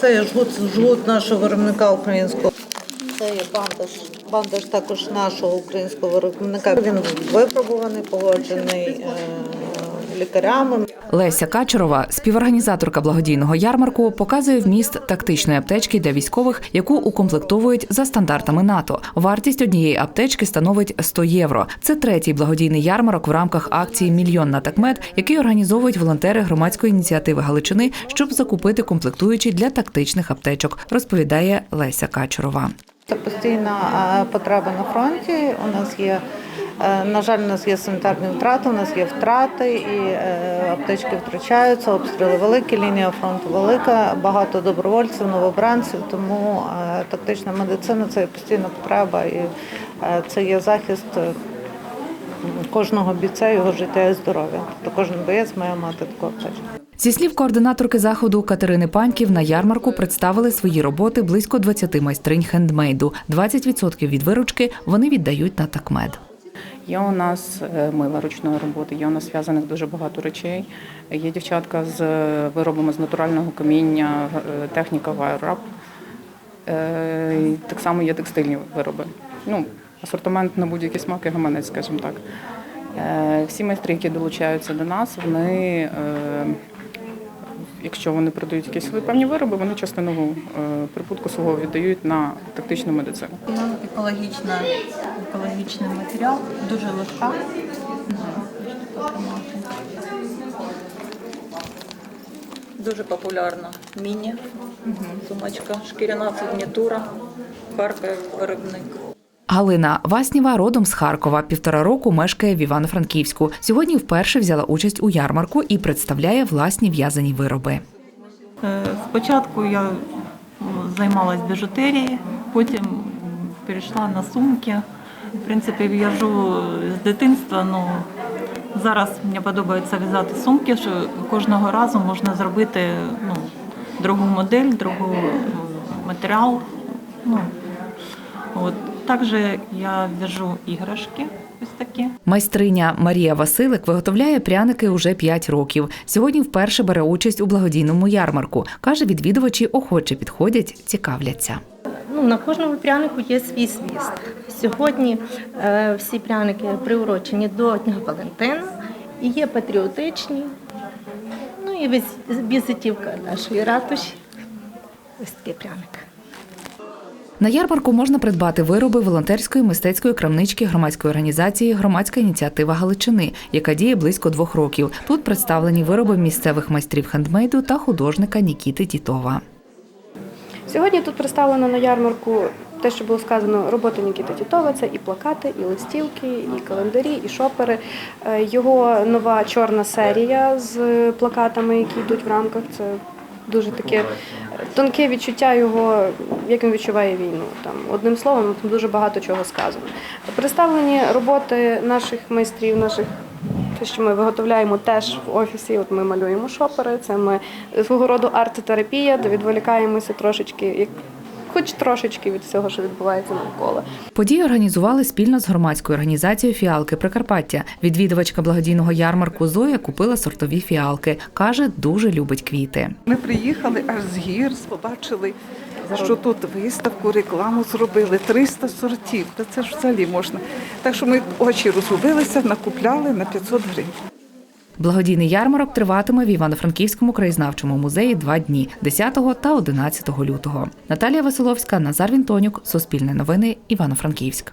Це є жгут, жгут нашого виробника українського. Це є бандаж. Бандаж також нашого українського виробника. Він випробуваний, погоджений е, лікарями. Леся Качерова, співорганізаторка благодійного ярмарку, показує вміст тактичної аптечки для військових, яку укомплектовують за стандартами НАТО. Вартість однієї аптечки становить 100 євро. Це третій благодійний ярмарок в рамках акції Мільйон на такмет, який організовують волонтери громадської ініціативи Галичини, щоб закупити комплектуючі для тактичних аптечок, розповідає Леся Качерова. Це постійна потреба на фронті. У нас є, на жаль, у нас є санітарні втрати, у нас є втрати, і е, аптечки втрачаються, обстріли великі, лінія фронту велика, багато добровольців, новобранців. Тому е, тактична медицина це постійна потреба, і е, це є захист е, кожного бійця, його життя і здоров'я. Тобто кожен боєць має мати таку аптечку. Зі слів координаторки заходу Катерини Паньків, на ярмарку представили свої роботи близько 20 майстринь хендмейду. 20% від виручки вони віддають на такмед. Є у нас е, мила ручної роботи, є у нас зв'язаних дуже багато речей. Є дівчатка з е, виробами з натурального каміння, е, техніка вайрап. Так само є текстильні вироби. Ну, асортимент на будь-які смаки гаманець, скажімо так. Всі майстри, які долучаються до нас, вони, якщо вони продають якісь певні вироби, вони частину прибутку свого віддають на тактичну медицину. Ну, екологічна, екологічний матеріал, дуже легка. Дуже популярна міні, сумочка, шкіряна фурнітура, Харків виробник. Галина Васніва родом з Харкова. Півтора року мешкає в Івано-Франківську. Сьогодні вперше взяла участь у ярмарку і представляє власні в'язані вироби. Е, Спочатку я займалась біжутерією, потім перейшла на сумки. В принципі, в'яжу з дитинства. Ну, зараз мені подобається в'язати сумки, що кожного разу можна зробити ну, другу модель, другу матеріал. Ну, от. Також я в'яжу іграшки ось такі. Майстриня Марія Василик виготовляє пряники уже 5 років. Сьогодні вперше бере участь у благодійному ярмарку. Каже, відвідувачі охоче підходять, цікавляться. Ну, на кожному прянику є свій свіст. Сьогодні е, всі пряники приурочені до Дня Валентина і є патріотичні. Ну і віз- візитівка нашої ратуші. Ось такий пряник. На ярмарку можна придбати вироби волонтерської мистецької крамнички громадської організації Громадська ініціатива Галичини, яка діє близько двох років. Тут представлені вироби місцевих майстрів хендмейду та художника Нікіти Тітова. Сьогодні тут представлено на ярмарку те, що було сказано, роботи Нікіти Тітова. Це і плакати, і листівки, і календарі, і шопери. Е, Його нова чорна серія з плакатами, які йдуть в рамках. Це дуже таке тонке відчуття його, як він відчуває війну. Там одним словом, дуже багато чого сказано. Представлені роботи наших майстрів, наших. Те, що ми виготовляємо теж в офісі, от ми малюємо шопери, це ми свого роду арт-терапія, де відволікаємося трошечки, як хоч трошечки від всього, що відбувається навколо. Події організували спільно з громадською організацією Фіалки Прикарпаття. Відвідувачка благодійного ярмарку Зоя купила сортові фіалки. каже, дуже любить квіти. Ми приїхали аж з гір, побачили, що тут виставку, рекламу зробили 300 сортів. Та це ж взагалі можна. Так що ми очі розгубилися, накупляли на 500 гривень. Благодійний ярмарок триватиме в Івано-Франківському краєзнавчому музеї два дні 10 та 11 лютого. Наталія Василовська, Назар Вінтонюк, Суспільне новини, Івано-Франківськ.